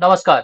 नमस्कार.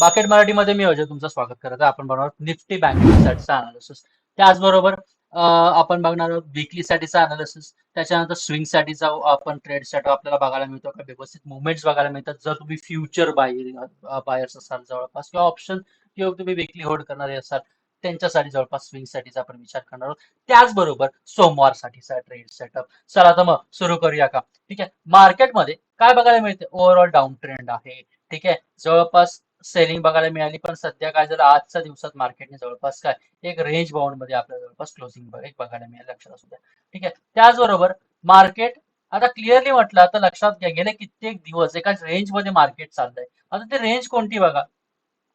मार्केट मराठीमध्ये मी अजय तुमचं स्वागत करत आहे. आपण बघणार निफ्टी बँकिंग साठीचा अनालिसिस त्याचबरोबर आपण बघणार आहोत विकली साठीचा अनालिसिस त्याच्यानंतर स्विंग साठीचा आपण ट्रेड सेटअप आपल्याला बघायला मिळतो का? व्यवस्थित मुवमेंट्स बघायला मिळतात. जर तुम्ही फ्युचर बायर बायर्स असाल जवळपास किंवा ऑप्शन किंवा तुम्ही विकली होल्ड करणारे असाल त्यांच्यासाठी जवळपास स्विंगसाठीचा आपण विचार करणार आहोत. त्याचबरोबर सोमवारसाठीचा ट्रेड सेटअप चला तर मग सुरू करूया का? ठीक आहे. मार्केटमध्ये काय बघायला मिळते? ओव्हरऑल डाऊन ट्रेंड आहे. ठीक आहे? जवळपास सेलिंग बघायला मिळाली पण सध्या काय झालं आजच्या दिवसात मार्केटने जवळपास काय एक रेंज बाउंडमध्ये आपल्याला जवळपास क्लोजिंग एक बघायला मिळालं लक्षात असू द्या. ठीक आहे? त्याचबरोबर मार्केट आता क्लिअरली म्हटलं आता लक्षात घ्या गेले कित्येक दिवस एकाच रेंजमध्ये मार्केट चाललंय. आता ते रेंज कोणती बघा?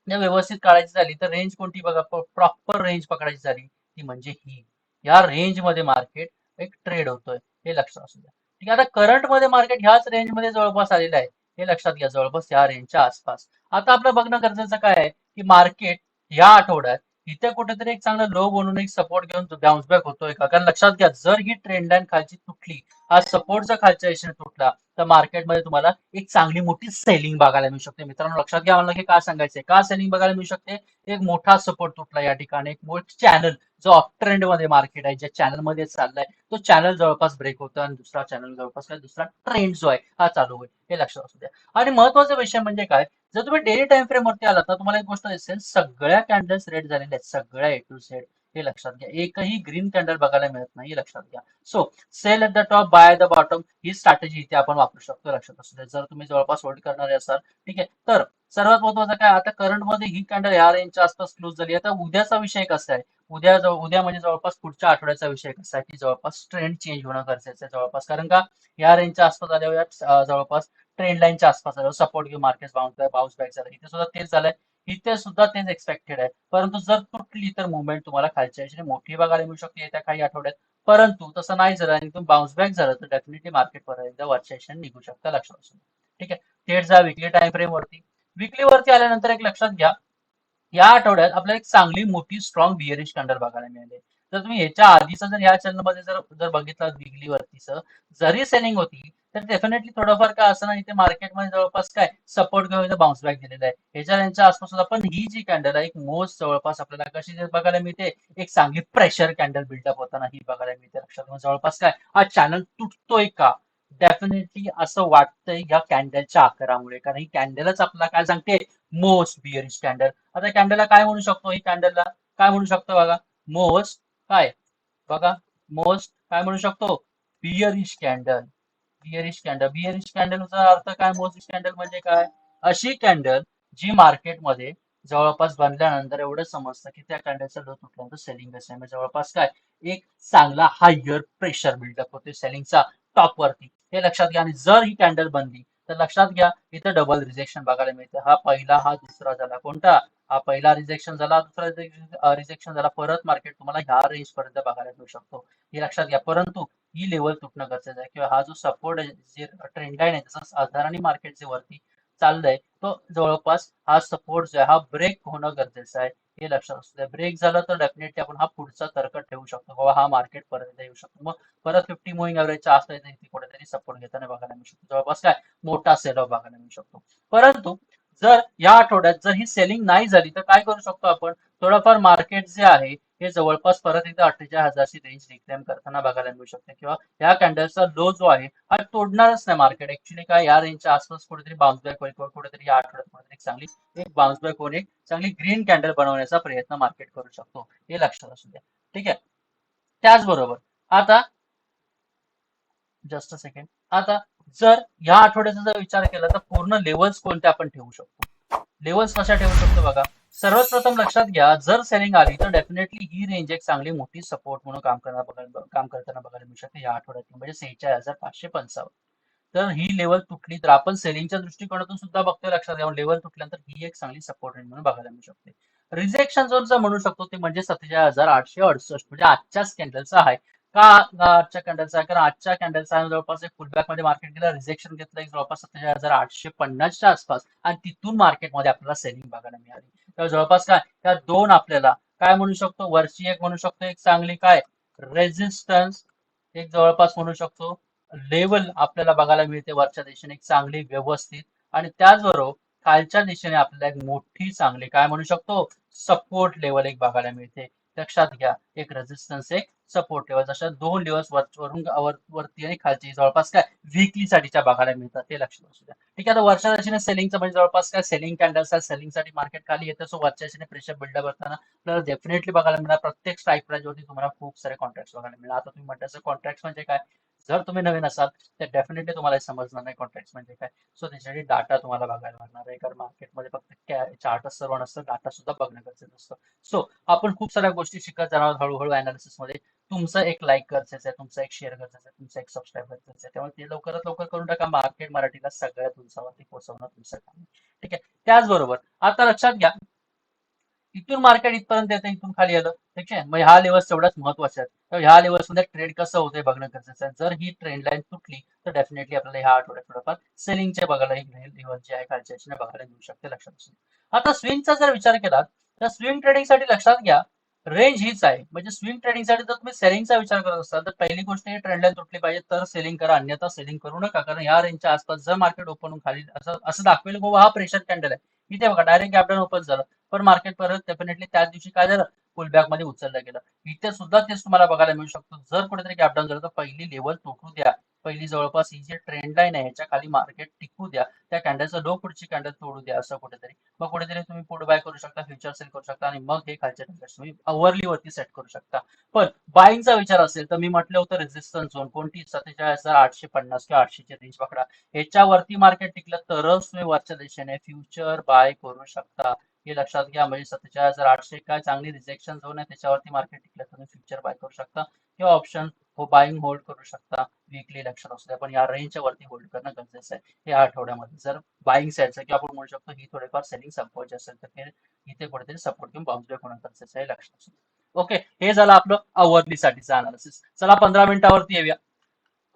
जर व्यवस्थित काढायची झाली तर रेंज कोणती बघा? प्रॉपर रेंज पकडायची झाली ती म्हणजे ही. या रेंजमध्ये मार्केट एक ट्रेड होतोय हे लक्षात असू द्या. ठीक आहे? आता करंटमध्ये मार्केट ह्याच रेंजमध्ये जवळपास आलेलं आहे. हे लक्षात घ्या जवळपास या रेंजच्या आसपास. आता आपलं बघणं गरजेचं काय आहे की मार्केट या आठवड्यात इथे कुठेतरी एक चांगला लो बनून एक सपोर्ट घेऊन बाउन्स बॅक होतोय का? कारण लक्षात घ्या जर ही ट्रेंड लाईन खालची तुटली हा सपोर्ट जर खालच्या दिशेने तुटला तर मार्केटमध्ये तुम्हाला एक चांगली मोठी सेलिंग बघायला मिळू शकते. मित्रांनो लक्षात घ्या मला हे काय सांगायचंय? का सेलिंग बघायला मिळू शकते? एक मोठा सपोर्ट तुटला या ठिकाणी एक मोठ चॅनल जो अप ट्रेंडमध्ये मार्केट आहे ज्या चॅनलमध्ये चाललाय तो चॅनल जवळपास ब्रेक होतो आणि दुसरा चॅनल जवळपास काय? दुसरा ट्रेंड जो आहे हा चालू होईल. हे लक्षात असू द्या. आणि महत्त्वाचा विषय म्हणजे काय? जर तुम्ही डेली टाइम फ्रेम वरती आलात तर तुम्हाला एक गोष्ट दिसेल सगळ्या कॅन्डल्स रेड झालेल्या आहेत. सगळ्या ए टू सेड हे लक्षात घ्या. एकही ग्रीन कॅन्डल बघायला मिळत नाही लक्षात घ्या. So sell at the top buy the bottom he strategy इथे आपण वापरू शकतो लक्षात असू द्या. जर तुम्ही जवळपास होल्ड करणारे असाल ठीक आहे. तर सर्वात महत्वाचं काय? आता करंटमध्ये ही कॅन्डल या रेंजच्या आसपास क्लोज झाली. आता उद्याचा विषय कसा आहे? उद्या जवळ उद्या म्हणजे जवळपास पुढच्या आठवड्याचा विषय कसा आहे? की जवळपास ट्रेंड चेंज होणं गरजेचं आहे जवळपास. कारण का? या रेंजच्या आसपास आल्यावर जवळपास ट्रेंड लाईनच्या आसपास आल्यावर सपोर्ट घेऊ मार्केट बाउन्स बाउन्स बॅक झालं. इथे सुद्धा तेच झालंय. इथे सुद्धा तेच एक्सपेक्टेड आहे. परंतु जर तुटली तर मुवमेंट तुम्हाला खालच्या दिशेने मोठी बघायला मिळू शकते येत्या काही आठवड्यात. परंतु तसं नाही झालं आणि तुम्ही बाउन्स बॅक झालं तर डेफिनेटली मार्केट पर्यंत वरच्या दिशेने निघू शकतं लक्षात असून ठीक आहे? थेट जा विकली टाइम फ्रेम वरती. विकली वरती आल्यानंतर एक लक्षात घ्या या आठवड्यात आपल्याला एक चांगली मोठी स्ट्रॉंग बिअरिश कॅन्डल बघायला मिळाली. जर तुम्ही ह्याच्या आधीचं जर या चॅनलमध्ये जर जर बघितलं विकली वरतीचं जरी सेलिंग होती तर डेफिनेटली थोडंफार काय असं ना इथे मार्केटमध्ये जवळपास काय सपोर्ट घेऊन बाउन्स बॅक दिलेला आहे. ह्याच्या यांच्या आसपास सुद्धा पण ही जी कॅन्डल आहे एक मोस्ट जवळपास आपल्याला कशी बघायला मिळते. एक चांगली प्रेशर कॅन्डल बिल्डअप होताना ही बघायला मिळते लक्षात जवळपास काय हा चॅनल तुटतोय का? डेफिनेटली असं वाटतंय या कॅन्डलच्या आकारामुळे. कारण ही कॅन्डलच आपल्याला काय सांगते? मोस्ट बिअरिश कॅन्डल आता कॅन्डलला काय म्हणू शकतो? ही कॅन्डलला काय म्हणू शकतो बघा? मोस्ट काय? बघा मोस्ट काय म्हणू शकतो? Bearish candle bearish candle bearish कॅन्डलचा अर्थ काय? मोस्ट कॅन्डल म्हणजे काय? अशी कॅन्डल जी मार्केटमध्ये जवळपास बनल्यानंतर एवढं समजतं की त्या कॅन्डलचा लो तुटल्यानंतर सेलिंग असेल म्हणजे जवळपास काय? एक चांगला हायर प्रेशर बिल्डअप होते सेलिंगचा टॉप वरती. हे लक्षात घ्या. आणि जर ही कॅन्डल बनली तर लक्षात घ्या इथं डबल रिजेक्शन बघायला मिळते. हा पहिला हा दुसरा झाला. कोणता? हा पहिला रिजेक्शन झाला दुसरा रिजेक्शन झाला. परत मार्केट तुम्हाला ह्या रेंज पर्यंत बघायला मिळू शकतो. हे लक्षात घ्या. परंतु ही लेवल तुटणं गरजेचं आहे. किंवा हा जो सपोर्ट जे ट्रेंड लाईन आहे जसं साधारण मार्केट जे वरती चाललंय तो जवळपास हा सपोर्ट जो आहे हा ब्रेक होणं गरजेचं आहे. हे लक्षात असू द्या. ब्रेक झालं तर डेफिनेटली आपण हा पुढचा तर्क ठेवू शकतो. बाबा हा मार्केट पर्यंत येऊ शकतो. मग परत फिफ्टी मुव्हिंग एव्हरेजच्या आसपास इथे कुठेतरी सपोर्ट घेताना बघायला मिळू शकतो. जवळपास काय? मोठा सेल ऑफ बघायला मिळू शकतो. परंतु जर या आठवड्यात जर ही सेलिंग नाही झाली तर काय करू शकतो आपण? थोडंफार मार्केट जे आहे हे जवळपास परत एकदा अठ्ठेचाळीस हजारची रेंज रिक्लेम करताना बघायला मिळू शकते. किंवा या कॅन्डलचा लो जो आहे हा तोडणारच नाही मार्केट ऍक्च्युली काय या रेंजच्या आसपास कुठेतरी बाउन्स बॅक होईल किंवा कुठेतरी या आठवड्यात कुठेतरी चांगली एक बाउन्स बॅक होऊन एक चांगली ग्रीन कॅन्डल बनवण्याचा प्रयत्न मार्केट करू शकतो. हे लक्षात असू द्या. ठीक आहे? त्याचबरोबर आता जस्ट अ सेकंड आता जर या आठवड्याचा जर विचार केला तर पूर्ण लेवल्स कोणते आपण ठेवू शकतो? लेवल्स कशा ठेवू शकतो बघा. सर्वात प्रथम लक्षात घ्या जर सेलिंग आली तर डेफिनेटली ही रेंज एक चांगली मोठी सपोर्ट म्हणून काम करणार बघायला काम करताना बघायला मिळू शकते. या आठवड्यात म्हणजे सेहेचाळीस हजार पाचशे पंचावन्न. तर ही लेवल तुटली तर आपण सेलिंगच्या दृष्टिकोनातून सुद्धा बघतोय लक्षात घ्या. लेवल तुटल्यानंतर ही एक चांगली सपोर्ट रेंज म्हणून बघायला मिळू शकते. रिजेक्शन झोन जर म्हणू शकतो ते म्हणजे सत्तेचाळीस हजार आठशे अडुसष्ट. म्हणजे आजच्या स्कॅन्डलचा आहे. का आजच्या कॅन्डलचा आहे कारण आजच्या कॅन्डलचा जवळपास एक फुलबॅकमध्ये मार्केट गेलं रिजेक्शन घेतलं जवळपास सत्तेचाळीस हजार आठशे पन्नासच्या आसपास. आणि तिथून मार्केटमध्ये आपल्याला सेलिंग बघायला मिळाली. तर जवळपास काय? त्या दोन आपल्याला. काय म्हणू शकतो? वरची एक म्हणू शकतो एक चांगली. काय? रेजिस्टन्स एक जवळपास म्हणू शकतो लेवल आपल्याला बघायला मिळते वरच्या दिशेने एक चांगली व्यवस्थित. आणि त्याचबरोबर खालच्या दिशेने आपल्याला एक मोठी चांगली. काय म्हणू शकतो? सपोर्ट लेवल एक बघायला मिळते. लक्षात घ्या. एक रेजिस्टन्स एक सपोर्ट लेवल जशा दोन दिवस वरून वरती आणि खालची. जवळपास काय? विकली साठीच्या बघायला मिळतात. ते लक्षात असू द्या. ठीक आहे आता वरच्या दिशेने सेलिंगचं म्हणजे जवळपास काय? सेलिंग कॅन्डल्स आहे. सेलिंगसाठी मार्केट खाली येतं. सो वरच्या दिशेने प्रेशर बिल्डअप असताना आपल्याला डेफिनेटली बघायला मिळणार. प्रत्येक स्ट्राईक प्राईजवरती तुम्हाला खूप सारे कॉन्ट्रॅक्ट बघायला मिळणार. आता तुम्ही म्हणता कॉन्ट्रॅक्ट म्हणजे काय? जर तुम्ही नवीन असाल तर डेफिनेटली तुम्हाला समजणार नाही कॉन्ट्रॅक्ट म्हणजे काय. सो त्याच्यासाठी डाटा तुम्हाला बघायला लागणार आहे. कारण मार्केटमध्ये फक्त चार्टच सर्व नसतं डाटा सुद्धा बघणं गरजेचं असतं. सो आपण खूप साऱ्या गोष्टी शिकत जाणार आहोत हळूहळू अनालिसिसमध्ये. तुमचं एक लाईक गरजेचं आहे तुमचा एक शेअर गरजेचं आहे तुमचा एक सबस्क्राईब गरजेचं आहे. त्यामुळे ते लवकरात लवकर करून टाका. मार्केट मराठीला सगळ्यात उंचावरती पोहोचवणं तुमचं काम आहे. ठीक आहे? त्याचबरोबर आता लक्षात घ्या इथून मार्केट इथपर्यंत येतं इथून खाली आलं ठीक आहे? मग ह्या लेवल्स तेवढ्याच महत्त्वाच्या आहेत. तर ह्या लेवल्समध्ये ट्रेड कसं होतंय बघणं गरजेचं आहे. जर ही ट्रेंड लाईन तुटली तर डेफिनेटली आपल्याला ह्या आठवड्यात थोडंफार सेलिंगचे बघायला लेवल जे आहे खालच्या बघायला मिळू शकते लक्षात असून आता स्विंगचा जर विचार केला तर स्विंग ट्रेडिंगसाठी लक्षात घ्या रेंज हीच आहे. म्हणजे स्विंग ट्रेडिंगसाठी जर तुम्ही सेलिंगचा विचार करत असाल तर पहिली गोष्ट ही ट्रेंड लाईन तुटली पाहिजे तर सेलिंग करा. अन्यथा सेलिंग करू नका. कारण या रेंजच्या आसपास जर मार्केट ओपन होऊन खाली असं असं दाखवेल बाबा हा प्रेशर कॅन्डल आहे. इथे बघा डायरेक्ट गॅपडाऊन ओपन झालं. पण मार्केट परत डेफिनेटली त्याच दिवशी काय झालं? पुलबॅकमध्ये उचललं गेलं. इथे सुद्धा तेच तुम्हाला बघायला मिळू शकतो. जर कुठेतरी गॅपडाऊन झालं तर पहिली लेवल तुटू द्या. पहिली जवळपास ही जी ट्रेंड लाईन आहे ह्याच्या खाली मार्केट टिकू द्या. त्या कॅन्डलचं लो पुढची कॅन्डल तोडू द्या असं कुठेतरी. मग कुठेतरी तुम्ही पुढे बाय करू शकता फ्युचर सेल करू शकता आणि मग हे खालच्या टार्गेट तुम्ही अवरली वरती सेट करू शकता. पण बाईंगचा विचार असेल तर मी म्हटलं होतं रेजिस्टन्स झोन कोणती? सत्तेचाळीस हजार आठशे पन्नास किंवा आठशेचे रेंज पकडा. ह्याच्यावरती मार्केट टिकलं तरच तुम्ही वरच्या दिशेने फ्युचर बाय करू शकता. हे लक्षात घ्या. म्हणजे सत्तेचाळीस हजार आठशे काय चांगली रिजेक्शन झोन आहे त्याच्यावरती मार्केट टिकलं तुम्ही फ्युचर बाय करू शकता. किंवा ऑप्शन हो बाईंग होल्ड करू शकता विकली लक्षात असू द्या. पण या रेंजच्या वरती होल्ड करणं गरजेचं आहे. या आठवड्यामध्ये जर बाईंग साईडचं किंवा आपण म्हणू शकतो ही थोडेफार सेलिंग संपवायची असेल तर इथे कुठेतरी सपोर्ट घेऊन बाउन्स बॅक होणं गरजेचं आहे लक्षात असू ओके हे झालं आपलं आवरलीसाठीचं अनालिसिस चला पंधरा मिनिटावरती येऊया.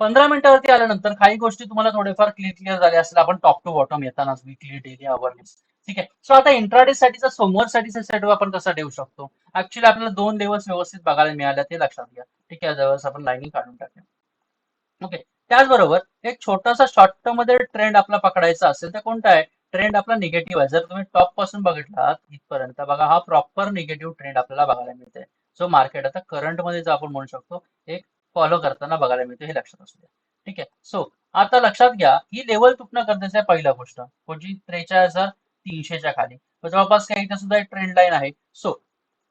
पंधरा मिनिटावरती आल्यानंतर काही गोष्टी तुम्हाला थोडेफार क्लिअर क्लिअर झाल्या असेल आपण टॉप टू बॉटम येतानाच विकली डेली अवेअरनेस ठीक आहे. सो आता इंट्राडे साठीचा सोमवार साठीचा सेटअप आपण कसा देऊ शकतो? ऍक्च्युली आपल्याला दोन दिवस व्यवस्थित बघायला मिळाल्या ते लक्षात घ्या. ठीक आहे त्यावेळेस आपण लाईनिंग काढून टाकूया. ओके त्याचबरोबर एक छोटासा शॉर्ट टर्ममध्ये ट्रेंड आपला पकडायचा असेल तर कोणता आहे? ट्रेंड आपला निगेटिव्ह आहे. जर तुम्ही टॉपपासून बघितलात इथपर्यंत बघा हा प्रॉपर निगेटिव्ह ट्रेंड आपल्याला बघायला मिळते सो मार्केट आता करंटमध्ये जो आपण म्हणू शकतो एक फॉलो करताना बघायला मिळते हे लक्षात असू द्या. ठीक आहे? सो आता लक्षात घ्या ही लेवल तुटणं गरजेचं आहे पहिला गोष्ट. कोणची? त्रेचाळीस हजार तीनशेच्या खाली. जवळपास काही इथे सुद्धा एक ट्रेंड लाईन आहे. सो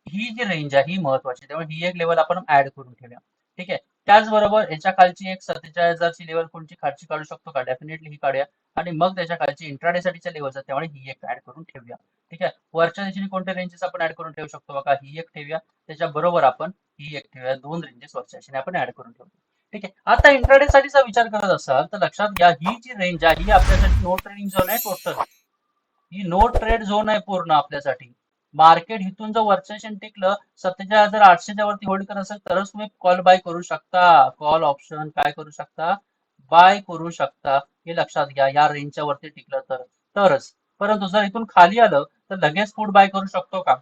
ही जी रेंज आहे ही महत्वाची त्यामुळे ही एक लेवल आपण ऍड करून ठेवूया. ठीक आहे? त्याचबरोबर याच्या खालची एक सत्तेचाळीस हजारची लेवल कोणची? खालची काढू शकतो का? डेफिनेटली ही काढूया. आणि मग त्याच्या खालची इंट्राडेसाठीच्या लेवल आहेत त्यामुळे ही एक ऍड करून ठेवूया. ठीक आहे? वरच्या दिशेने कोणत्या रेंजेस आपण ऍड करून ठेवू शकतो बघा? ही एक ठेवूया. त्याच्या बरोबर आपण ही एक दोन रेंजेस वरच्या आपण ऍड करून ठेवतो. ठीक आहे? आता इंट्राडे साठीचा विचार करत असाल तर लक्षात घ्या ही जी रेंज आहे ही आपल्यासाठी नो ट्रेडिंग झोन आहे टोटल ही नो ट्रेड झोन आहे पूर्ण आपल्यासाठी. मार्केट इथून जर वरच्या टिकलं सत्तेचाळीस हजार आठशेच्या वरती होल्ड करत असेल तरच तुम्ही कॉल बाय करू शकता. कॉल ऑप्शन काय करू शकता? बाय करू शकता. हे लक्षात घ्या या रेंजच्या वरती टिकलं तर. तरच. परंतु जर इथून खाली आलं तर लगेच फूड बाय करू शकतो का?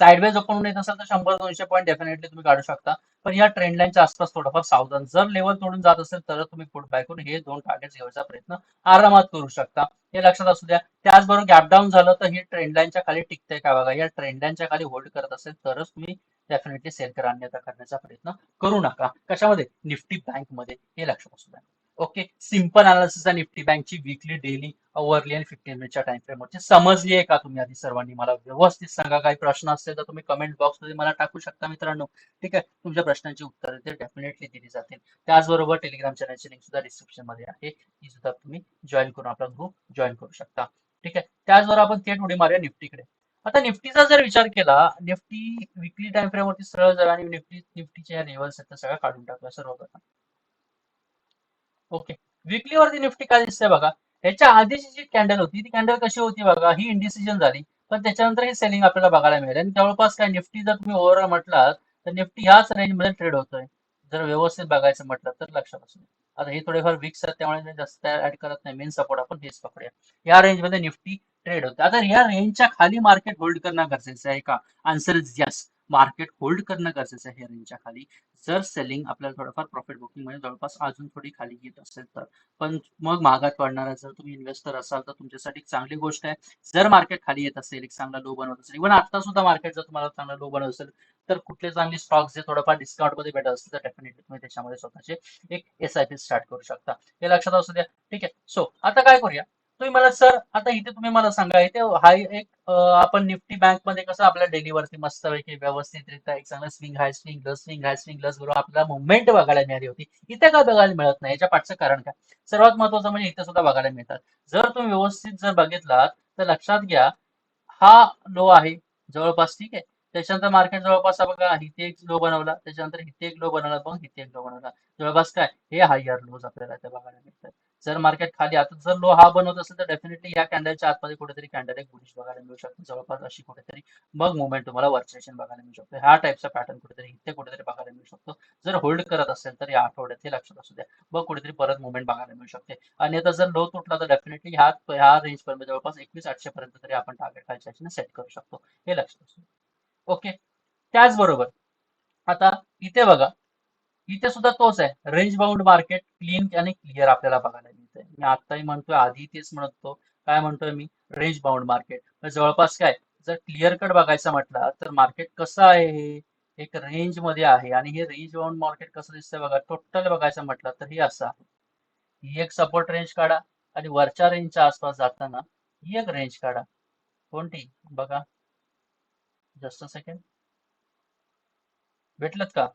साईडवेज ओपन येत असेल तर शंभर दोनशे पॉईंट डेफिनेटली तुम्ही काढू शकता. पण या ट्रेंड लाईनच्या आसपास थोडंफार सावधान जर लेवल तोडून जात असेल तर तुम्ही फूड करून हे दोन टार्गेट घेण्याचा प्रयत्न आरामात करू शकता. हे लक्षात असू द्या. त्याचबरोबर गॅप डाऊन झालं तर ही ट्रेंड लाईनच्या खाली टिकते का बघा? या ट्रेंड लाईनच्या खाली होल्ड करत असेल तरच तुम्ही डेफिनेटली सेल करा अन्यथा करण्याचा प्रयत्न करू नका. कशामध्ये? निफ्टी बँकमध्ये. हे लक्षात असू द्या. ओके सिंपल अनालिसिस आहे निफ्टी बँकची वीकली डेली अवरली आणि फिफ्टीन मिनिटच्या टाइम फ्रेम समजली आहे का तुम्ही आधी सर्वांनी? मला व्यवस्थित सांगा. काही प्रश्न असतील तर तुम्ही कमेंट बॉक्समध्ये मला टाकू शकता मित्रांनो. ठीक आहे? तुमच्या प्रश्नांची उत्तरं ते डेफिनेटली दिली जातील. त्याचबरोबर टेलिग्राम चॅनलची लिंक सुद्धा डिस्क्रिप्शनमध्ये आहे. ती सुद्धा तुम्ही जॉईन करून आपला ग्रुप जॉईन करू शकता. ठीक आहे? त्याचबरोबर आपण थेट उडी मारूया निफ्टीकडे आता निफ्टीचा जर विचार केला निफ्टी विकली टाइम फ्रेम वरती सरळ जरा आणि निफ्टी निफ्टीच्या या लेवल्स आहेत त्या सगळ्या काढून टाकूया सर्वप्रथम. ओके विकली वरती निफ्टी काय दिसतंय बघा. ह्याच्या आधीची जी कॅन्डल होती ती कॅन्डल कशी होती बघा ही इंडिसिजन झाली. पण त्याच्यानंतर ही सेलिंग आपल्याला बघायला मिळेल. आणि जवळपास काय निफ्टी जर तुम्ही ओव्हरऑल म्हटलात तर निफ्टी ह्याच रेंजमध्ये ट्रेड होतोय. जर व्यवस्थित बघायचं म्हटलं तर लक्षात असू आता हे थोडेफार विक्स आहेत त्यामुळे जास्त ऍड करत नाही. मेन सपोर्ट आपण हेच पकडूया. या रेंजमध्ये निफ्टी ट्रेड होते. आता या रेंजच्या खाली मार्केट होल्ड करणं गरजेचं आहे का? Answer is yes market hold करणं गरजेचं आहे रेंजच्या खाली. जर सेलिंग आपल्याला थोडंफार प्रॉफिट बुकिंग म्हणजे जवळपास अजून थोडी खाली येत असेल तर. पण मग महागात पडणारा जर तुम्ही इन्व्हेस्टर असाल तर तुमच्यासाठी चांगली गोष्ट आहे. जर मार्केट खाली येत असेल एक चांगला लो बनवत असेल इव्हन आता सुद्धा मार्केट जर तुम्हाला चांगला लो बनवत असेल तर कुठले चांगले स्टॉक्स जे थोडंफार डिस्काउंटमध्ये भेटत असतील तर डेफिनेटली तुम्ही त्याच्यामध्ये स्वतःचे एक एस आय पी स्टार्ट करू शकता. हे लक्षात असू द्या. ठीक आहे. सो आता काय करूया? तुम्ही मला सर आता इथे तुम्ही मला सांगा इथे हा एक आपण निफ्टी बँकमध्ये कसं आपल्या डेली वरती मस्त पैकी व्यवस्थितरित्या एक चांगला swing high swing low swing high swing low बरोबर आपल्याला मुवमेंट बघायला मिळाली होती. इथे का बघायला मिळत नाही याच्या पाठचं कारण काय? सर्वात महत्वाचं म्हणजे इथे सुद्धा बघायला मिळतात. जर तुम्ही व्यवस्थित जर बघितलात तर लक्षात घ्या हा लो आहे जवळपास ठीक आहे. त्याच्यानंतर मार्केट जवळपास बघा इथे एक लो बनवला त्याच्यानंतर इथे एक लो बनवला मग इथे एक लो बनवला. जवळपास काय? हे हायर लोज आपल्याला बघायला मिळतात. जर मार्केट खाली आता जर लो हा बनवत असेल तर डेफिनेटली या कॅन्डलच्या आतमध्ये कुठेतरी कॅन्डल एक बुलिश बघायला मिळू शकतो. जवळपास अशी कुठेतरी मग मुवमेंट तुम्हाला वर्चेशन बघायला मिळू शकतो. ह्या टाईपचा पॅटर्न कुठेतरी इथे कुठेतरी बघायला मिळू शकतो. जर होल्ड करत असेल तर या आठवड्यात हे लक्षात असू द्या. मग कुठेतरी परत मुवमेंट बघायला मिळू शकते. आणि आता जर लो तुटला तर डेफिनेटली ह्या ह्या रेंज पर्यंत जवळपास एकवीस आठशे पर्यंत तरी आपण टार्गेट खायच्या सेट करू शकतो. हे लक्षात असू ओके त्याचबरोबर आता इथे बघा. इथे सुद्धा तोच आहे. रेंज बाउंड मार्केट क्लीन आणि क्लिअर आपल्याला बघायला मिळतंय. मी आताही म्हणतोय आधी तेच म्हणतो. काय म्हणतोय मी? रेंज बाउंड मार्केट जवळपास काय? जर क्लिअर कट बघायचं म्हटलं तर मार्केट कसं आहे हे? एक रेंजमध्ये आहे आणि हे रेंज बाउंड मार्केट कसं दिसतंय बघा? टोटल बघायचं म्हटलं तर हे असं. आहे ही एक सपोर्ट रेंज काढा आणि वरच्या रेंजच्या आसपास जाताना ही एक रेंज काढा. कोणती? बघा. जस्ट सेकंड भेटलत का?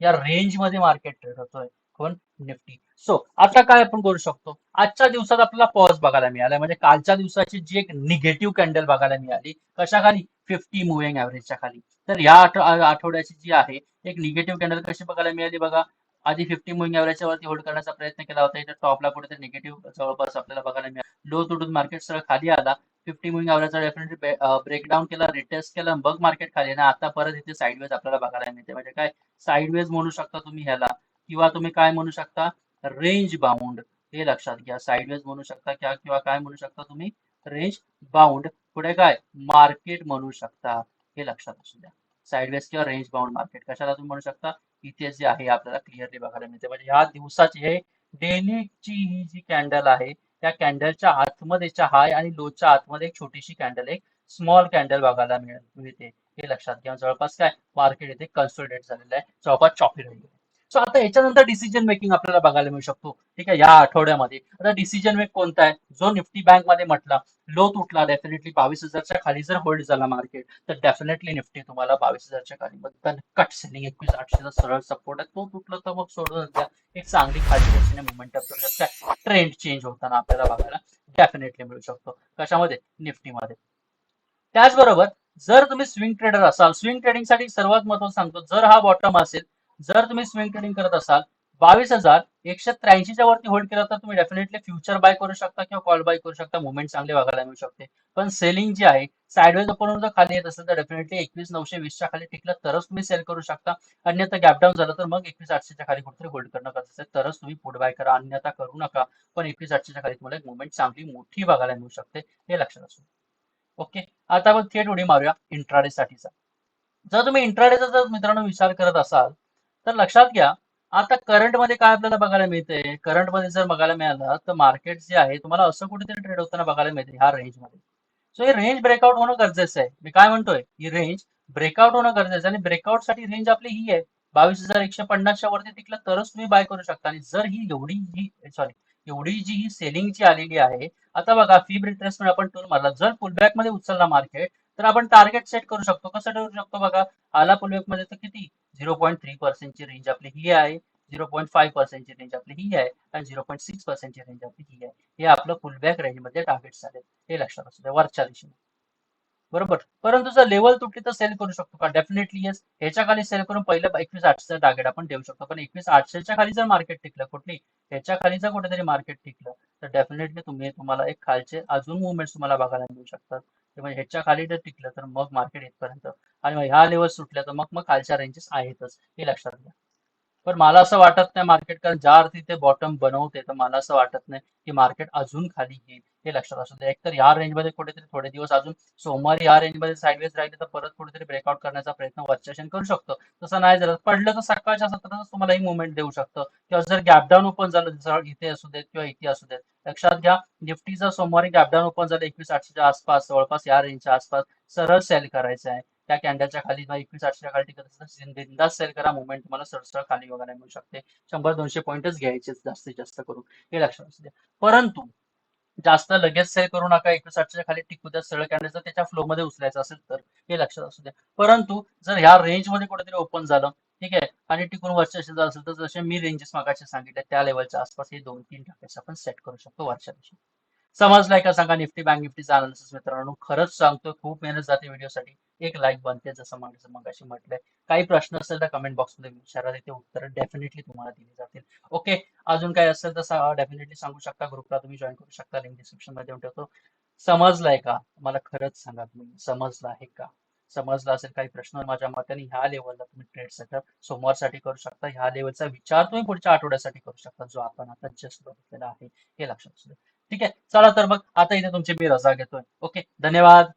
या रेंजमध्ये मार्केट ट्रेड होतोय कोण? निफ्टी सो आता काय आपण करू शकतो? आजच्या दिवसात आपल्याला पॉज बघायला मिळाला म्हणजे कालच्या दिवसाची जी एक निगेटिव्ह कॅन्डल बघायला मिळाली कशा खाली? फिफ्टी मुव्हिंग ऍव्हरेजच्या खाली. तर या आठवड्याची जी आहे एक निगेटिव्ह कॅन्डल कशी बघायला मिळाली बघा? आधी फिफ्टी मुव्हिंग ॲव्हरेजच्या वरती होल्ड करण्याचा प्रयत्न केला होता. इथे टॉपला कुठेतरी निगेटिव्ह जवळपास आपल्याला बघायला मिळाला. लो तुटून मार्केट सरळ खाली आला. फिफ्टी मुव्हिंग ॲव्हरेजचा डेफिनेटली ब्रेकडाऊन केला रिटेस्ट केला बग मार्केट खाली. आणि आता परत इथे साईडवेज आपल्याला बघायला मिळते. म्हणजे काय? साईडवेज म्हणू शकता तुम्ही ह्याला. किंवा तुम्ही काय म्हणू शकता? रेंज बाउंड हे लक्षात घ्या. साईडवेज म्हणू शकता किंवा किंवा काय म्हणू शकता तुम्ही? रेंज बाउंड पुढे काय? मार्केट म्हणू शकता. हे लक्षात असू द्या. साईडवेज किंवा रेंज बाउंड मार्केट कशाला तुम्ही म्हणू शकता? इथे जे आहे आपल्याला क्लिअरली बघायला मिळते. म्हणजे ह्या दिवसाची हे डेलीची ही जी कॅन्डल आहे त्या कॅन्डलच्या आतमध्ये हाय आणि लोच्या आतमध्ये एक छोटीशी कॅन्डल एक स्मॉल कॅन्डल बघायला मिळते. हे लक्षात घ्या. जवळपास काय? मार्केट इथे कन्सोलिडेट झालेलं आहे. जवळपास चॉपी राहिलेलं सो आता याच्यानंतर डिसिजन मेकिंग आपल्याला बघायला मिळू शकतो. ठीक आहे? या आठवड्यामध्ये. आता डिसिजन मेक कोणता आहे? जो निफ्टी बँकमध्ये म्हटला लो तुटला डेफिनेटली बावीस हजारच्या खाली जर होल्ड झाला मार्केट तर डेफिनेटली निफ्टी तुम्हाला बावीस हजारच्या खाली बद्दल कट सेलिंग एकवीस आठशेचा सरळ सपोर्ट आहे. तो तुटला तर मग सोडून द्या. एक चांगली खाली दिशेने मुवमेंट ट्रेंड चेंज होताना आपल्याला बघायला डेफिनेटली मिळू शकतो. कशामध्ये? निफ्टीमध्ये. त्याचबरोबर जर तुम्ही स्विंग ट्रेडर असाल स्विंग ट्रेडिंगसाठी सर्वात महत्वाचं सांगतो जर हा बॉटम असेल जर तुम्ही स्विंग ट्रेडिंग करत असाल बावीस हजार एकशे त्र्याऐंशीच्या वरती होल्ड केला तर तुम्ही डेफिनेटली फ्युचर बाय करू शकता किंवा कॉल बाय करू शकता. मुवमेंट चांगले बघायला मिळू शकते. पण सेलिंग जी आहे साईडवेज आपण जर खाली येत असेल तर डेफिनेटली एकवीस नऊशे वीसच्या खाली टिकलं तरच तुम्ही सेल करू शकता. अन्यथा गॅप डाऊन झालं तर मग एकवीस आठशेच्या खाली कुठेतरी होल्ड करणं गरजेचं आहे. तरच तुम्ही पुढ बाय करा. अन्यथा करू नका. पण एकवीस आठशेच्या खाली तुम्हाला एक मुवमेंट चांगली मोठी बघायला मिळू शकते. हे लक्षात असू ओके. आता आपण थेट उडी मारूया. इंट्राडे साठीचा. जर तुम्ही इंट्राडेचा जर मित्रांनो विचार करत असाल तर लक्षात घ्या आता करंटमध्ये काय आपल्याला बघायला मिळते करंटमध्ये जर बघायला मिळालं तर मार्केट जे आहे तुम्हाला असं कुठेतरी ट्रेड होताना बघायला मिळते ह्या रेंजमध्ये. सो हे रेंज ब्रेकआउट होणं गरजेचं आहे. मी काय म्हणतोय? ही रेंज ब्रेकआउट होणं गरजेचं आहे. आणि ब्रेकआउटसाठी रेंज आपली ही आहे. बावीस हजार एकशे पन्नासच्या वरती टिकलं तरच तुम्ही बाय करू शकता. आणि जर ही एवढी ही सॉरी एवढी जी ही सेलिंगची आलेली आहे आता बघा फी रिट्रेसमेंट आपण टूल मारला. जर पुलबॅकमध्ये उचलला मार्केट तर आपण टार्गेट सेट करू शकतो. कसं ठरू शकतो बघा? आला पुलबॅकमध्ये तर किती? झिरो पॉईंट थ्री पर्सेंटची रेंज आपली ही आहे झिरो पॉईंट फाईव्ह पर्सेंटची रेंज आपली ही आहे आणि झिरो पॉईंट सिक्स पर्सेंटची रेंज आपली ही आहे. हे आपलं फुलबॅक रेंजमध्ये टार्गेट झाले. हे लक्षात असू द्या वरच्या दिशेने. बरोबर? परंतु जर लेवल तुटली तर सेल करू शकतो का? डेफिनेटली येस ह्याच्या खाली सेल करून पहिलं एकवीस आठशेचा टार्गेट आपण देऊ शकतो. पण एकवीस आठशेच्या खाली जर मार्केट टिकलं कुठली? ह्याच्या खाली जर कुठेतरी मार्केट टिकलं तर डेफिनेटली तुम्ही तुम्हाला एक खालचे अजून मुवमेंट तुम्हाला बघायला मिळू शकतात. म्हणजे ह्याच्या खाली जर टिकलं तर मग मार्केट इथपर्यंत आणि मग ह्या लेवल सुटल्या तर मग मग खालच्या रेंजेस आहेतच हे लक्षात घ्या. पण मला असं वाटत नाही मार्केट कारण ज्या अर्थी ते बॉटम बनवते तर मला असं वाटत नाही की मार्केट अजून खाली येईल हे लक्षात असू दे एकतर या रेंजमध्ये कुठेतरी थोडे दिवस अजून सोमवारी या रेंजमध्ये साईडवेज राहिले तर परत कुठेतरी ब्रेकआउट करण्याचा प्रयत्न वर्चेशन करू शकतो. तसं नाही झालं पडलं तर सकाळच्या सत्रातच तुम्हाला ही मुवमेंट देऊ शकतं. किंवा जर गॅप डाऊन ओपन झालं जर इथे असू देत किंवा इथे असू देत. लक्षात घ्या निफ्टीचा सोमवारी गॅप डाऊन ओपन झालं एकवीस आठशेच्या आसपास जवळपास या रेंजच्या आसपास सरळ सेल करायचं आहे. त्या कॅन्डलच्या खाली एकवीस आठशेच्या खाली टिकत असेल बिंदास सेल करा मुवमेंट तुम्हाला सरसळ खाली वगैरे मिळू शकते. शंभर दोनशे पॉईंटच घ्यायचे जास्तीत जास्त करून. हे लक्षात असू द्या. परंतु जास्त लगेच सेल करू नका एकवीस आठशेच्या खाली टिकू द्या सरळ कॅन्डल जर त्याच्या फ्लो मध्ये उचलायचं असेल तर. हे लक्षात असू द्या. परंतु जर ह्या रेंजमध्ये कुठेतरी ओपन झालं ठीक आहे आणि टिकून वरच्या दिवशी असेल तर जसे मी रेंजेस मागाचे सांगितले त्या लेवलच्या आसपास हे दोन तीन टक्क्याचे आपण सेट करू शकतो वरच्या दिवशी समजलाय का सांगा निफ्टी बँक निफ्टीचा अनालिसिस मित्रांनो? खरंच सांगतो खूप मेहनत जाते व्हिडिओसाठी. एक लाईक बनते जसं म्हणायचं मग अशी म्हटलंय. काही प्रश्न असेल तर कमेंट बॉक्समध्ये विचारा तिथे उत्तर डेफिनेटली तुम्हाला दिली जातील. ओके अजून काय असेल तर डेफिनेटली सांगू शकता ग्रुपला तुम्ही जॉईन करू शकता लिंक डिस्क्रिप्शनमध्ये ठेवतो. समजलाय का? मला खरंच सांगा तुम्ही समजलं आहे का? समजला असेल काही प्रश्न माझ्या मताने ह्या लेवलला तुम्ही ट्रेड सेटअप सोमवारसाठी करू शकता. ह्या लेवलचा विचार तुम्ही पुढच्या आठवड्यासाठी करू शकता जो आपण आता जस्ट बघितलेला आहे. हे लक्षात असू द्या ठीक आहे? चला तर मग आता इथे तुमची मी रजा घेतोय. ओके? धन्यवाद.